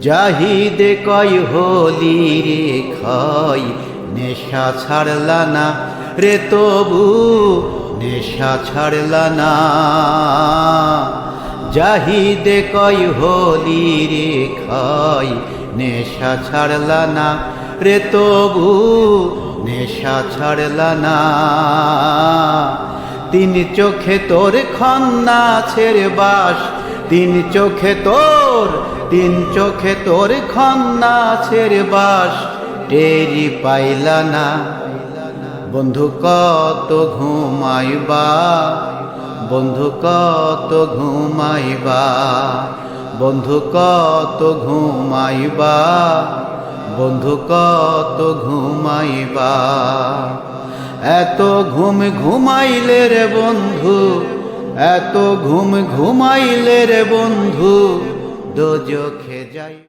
জাহিদে কয়, হলি রে খয়, নেশা ছাড়লা না রে তবু, নেশা ছাড়লা না। জাহিদে কয়, হলি রে খয়, নেশা ছাড়লা না রে তবু, নেশা ছাড়লা না। তিন চোখে তোর খন্না ছেড়ে বাস, তিন চোখে তোর, তিন চোখে তোর খন্না ছেড়ে বাস, টেরি পাইলা না। বন্ধু, কত ঘুমাইবা? বন্ধু, কত ঘুমাইবা? বন্ধু, কত ঘুমাইবা? বন্ধু, কত ঘুমাইবা? এত ঘুম ঘুমাইলে রে বন্ধু, এত ঘুম ঘুমাইলে রে বন্ধু দোজখে যাই।